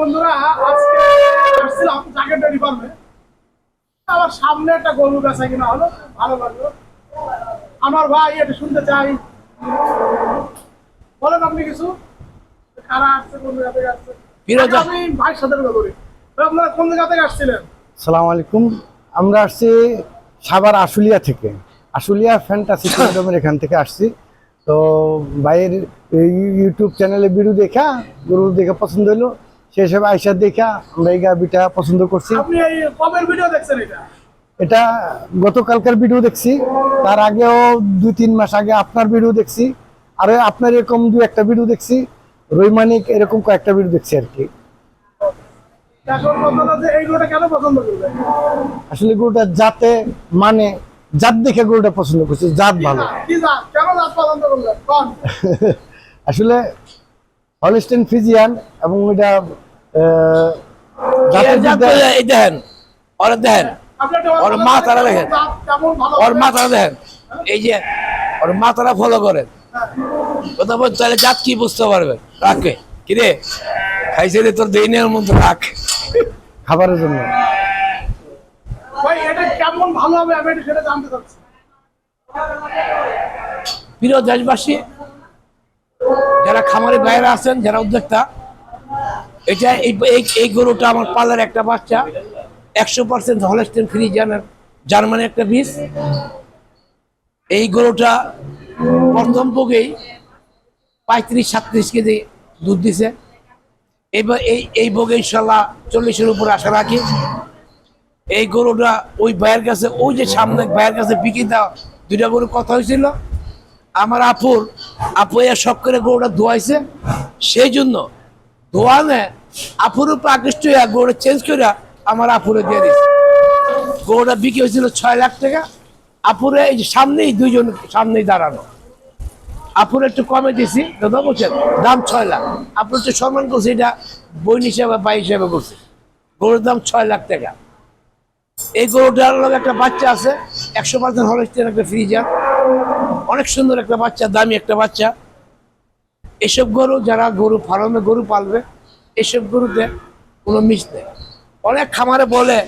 বন্ধুরা আজকে আসছিলাম জাকেট ফার্মে আমার সামনে একটা গরু বেচা কিনা হলো ভালো লাগল। আমার ভাই এটা শুনতে চাই। বলেন আপনি কিছু? কারা আসছে কোন জায়গা থেকে আসছে? আমি ভাইয়ের সাথে কথা আপনারা কোন জায়গা থেকে আসছিলেন? সালাম আলাইকুম। আমরা আসছি সাভার আশুলিয়া থেকে। আশুলিয়া ফ্যান্টাসি কিংডমের এখান থেকে আসছি। তো ভাইয়ের এই ইউটিউব চ্যানেলে ভিডিও দেখা গরু দেখে পছন্দ হলো। সেই হিসাবে আইসা দেখা আমরা এই গাবিটা পছন্দ করছি। এটা? গতকালকার ভিডিও দেখছি। তার আগেও দুই তিন মাস আগে আপনার ভিডিও দেখছি। আর আপনার এরকম দু একটা ভিডিও দেখছি। রৈমানিক এরকম কয়েকটা ভিডিও দেখছি আর কি। আসলে গরুটা জাতে মানে জাত দেখে গরুটা পছন্দ করছি জাত ভালো। আসলে হলিস্টেন ফিজিয়ান এবং এটা এই দেখেন ওরা দেখেন ওর মা তারা দেখেন। জাত কেমন ভালো দেখেন এই যে ওর ফলো করেন। কথা বল তাহলে জাত কি বুঝতে পারবেন? রাখে। কিরে খাইছে রে তোর দৈনের রাখ। খাবারের জন্য। ভাই এটা কেমন ভালো হবে আমি এটা সেটা জানতে চাচ্ছি। প্রিয় দেশবাসী যারা খামারে বাইরে আছেন যারা উদ্যোক্তা এটা এই গরুটা আমার পার্লার একটা বাচ্চা। একশো percent Holstein Friesian Germany একটা বীজ। এই গরুটা প্রথম ভোগেই পঁয়ত্রিশ, সাতত্রিশ কেজি দুধ দিছে। এবার এই এই ভোগে ইনশাল্লাহ চল্লিশের উপর আশা রাখি। এই গরুটা ওই ভাইয়ের কাছে ওই যে সামনে ভাইয়ের কাছে বিক্রি দেওয়া দুইটা গরু কথা হয়েছিল। আমার আপুর আপু এ শখ করে গরুটা ধোয়াইছে। সেই জন্য ধোয়ানে আপুর উপর আকৃষ্ট হয়ে গরুটা চেঞ্জ করে আমার আপুরে দিয়ে দিচ্ছে গরুটা বিক্রি হয়েছিল ছয় লাখ টাকা। আপুরে এই যে সামনেই দুইজন সামনেই দাঁড়ানো। আপুর একটু কমে দিছি, দাদা বলছেন, দাম ছয় লাখ। আপুর একটু সম্মান করছে, এটা বই হিসাবে বাই হিসাবে করছে গরুর দাম ছয় লাখ টাকা। এই গরুটার লগে একটা বাচ্চা আছে, একশো পার্সেন্ট হলস্টেন একটা ফ্রিজার অনেক সুন্দর একটা বাচ্চা, দামি একটা বাচ্চা। এসব গরু যারা গরু ফার্মে গরু পালবে, এসব গরুতে কোনো মিস নেই। অনেক খামারে বলে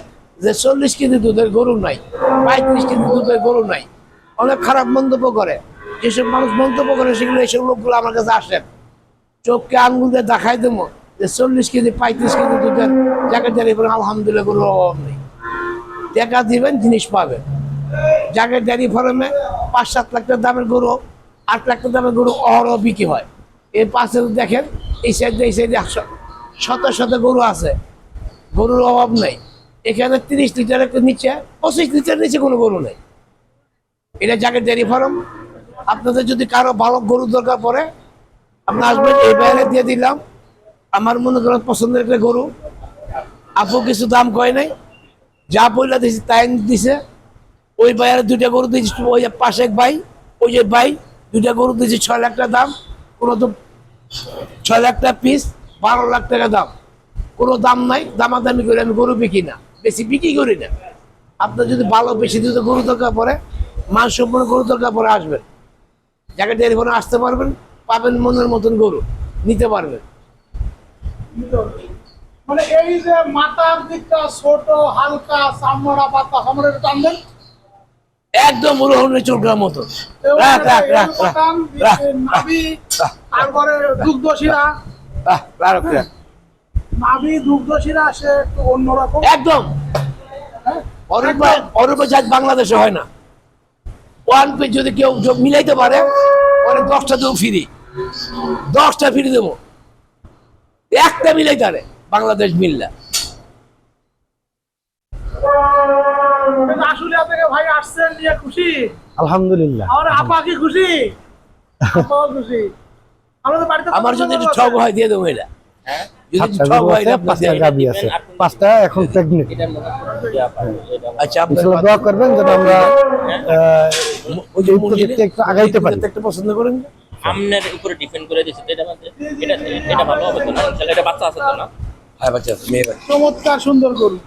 যে চল্লিশ কেজি দুধের গরু নাই, পঁয়ত্রিশ কেজি দুধের গরু নাই। অনেক খারাপ মন্তব্য করে। যেসব মানুষ মন্তব্য করে সেগুলো এইসব লোকগুলো আমার কাছে আসেন। চোখকে আঙ্গুল দিয়ে দেখাই দেবো যে চল্লিশ কেজি, পঁয়ত্রিশ কেজি দুধের জ্যাকেট যাকে জানিয়ে আলহামদুলিল্লাহ গরুর অভাব নেই। টাকা দিবেন, জিনিস পাবেন। যাকে ডেয়ারি ফার্মে পাঁচ সাত লাখ টাকা দামের গরু, আট লাখ টাকা দামের গরু অহরহ বিক্রি হয়। এর পাশে দেখেন, এই সাইডে এই সাইডে শত শত গরু আছে। গরুর অভাব নেই। এখানে তিরিশ লিটারের নিচে, পঁচিশ লিটার নিচে কোনো গরু নেই। এটা যাকে ডেয়ারি ফার্ম। আপনাদের যদি কারও ভালো গরু দরকার পড়ে, আপনি আসবেন, এই বাইরে দিয়ে দিলাম। আমার মনে করেন পছন্দের একটা গরু। আপু কিছু দাম কয় নাই। যা বইলা দিছে, তাই দিছে। ওই ভাইয়ের দুইটা গরু দিয়েছে, ওই পাশে এক ভাই, ওই যে ভাই, দুইটা গরু দিয়েছে, ছয় লাখ টাকা দাম। কোনো তো ছয় লাখ টাকা পিস বারো লাখ টাকা দাম। কোনো দাম নাই দামাদামি করে আমি গরু বিকি না। বেশি বিক্রি করি না। আপনার যদি ভালো বেশি দিতে গরু দরকার পড়ে মান সম্পন্ন গরু দরকার পরে আসবেন। যাকে ফার্মে আসতে পারবেন পাবেন মনের মতন গরু নিতে পারবেন। মানে এই যে মাথার দিকটা ছোট হালকা চামড়া পাতা চামড়া টানবেন? একদম রোহনের চোখটার মতো রাখ রাখ রাখ রাখ রাখ। তারপরে দুগ্ধশিরা। রাখ রাখ রাখ নাভি দুগ্ধশিরা সে একটু অন্যরকম। একদম। অরূপ অরূপ জাত বাংলাদেশে হয় না। ওয়ান পেজ যদি কেউ মিলাইতে পারে পরে দশটা দেবো ফ্রি দশটা ফ্রি দেবো। একটা মিলাই তারে বাংলাদেশ মিললা। থেকে ভাই আসছেন নিয়ে খুশি? আলহামদুলিল্লাহ। আপা কি খুশি? খুশি। আমরা যদি একটু ঠগ হয় দিয়ে দেবো এটা। হয়? পাঁচটা এখন প্রেগনেন্ট আচ্ছা আপনার দোয়া করবেন যেন আমরা আহ, ওই যে এই মুরগিটা- প্রজেক্টে একটু আগাইতে পারি। একটা পছন্দ করেন সামনের উপরে ডিপেন্ড করে দিচ্ছে এটা এটা এটা ভালো হবে তো না? তাহলে এটা বাচ্চা আছে তো না? হ্যাঁ বাচ্চা আছে, মেয়ে বাচ্চা। চমৎকার সুন্দর গরু।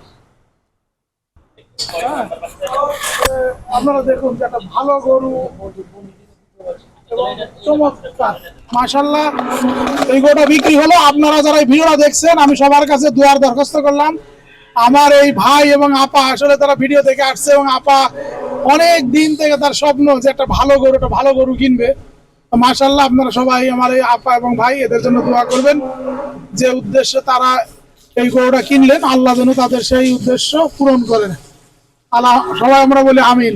আপনারা দেখুন একটা ভালো গরু। চমৎকার এই গোটা বিক্রি হলো। আপনারা যারা ভিডিওটা দেখছেন, আমি সবার কাছে দুয়ার দরখাস্ত করলাম। আমার এই ভাই এবং আপা আসলে তারা ভিডিও দেখে আসছে এবং আপা অনেক দিন থেকে তার স্বপ্ন যে একটা ভালো গরু, একটা ভালো গরু কিনবে। মাশাল্লাহ আপনারা সবাই আমার এই আপা এবং ভাই এদের জন্য দোয়া করবেন। যে উদ্দেশ্যে তারা এই গরুটা কিনলেন, আল্লাহ যেন তাদের সেই উদ্দেশ্য পূরণ করেন। আল্লাহ, সবাই আমরা বলি আমিন।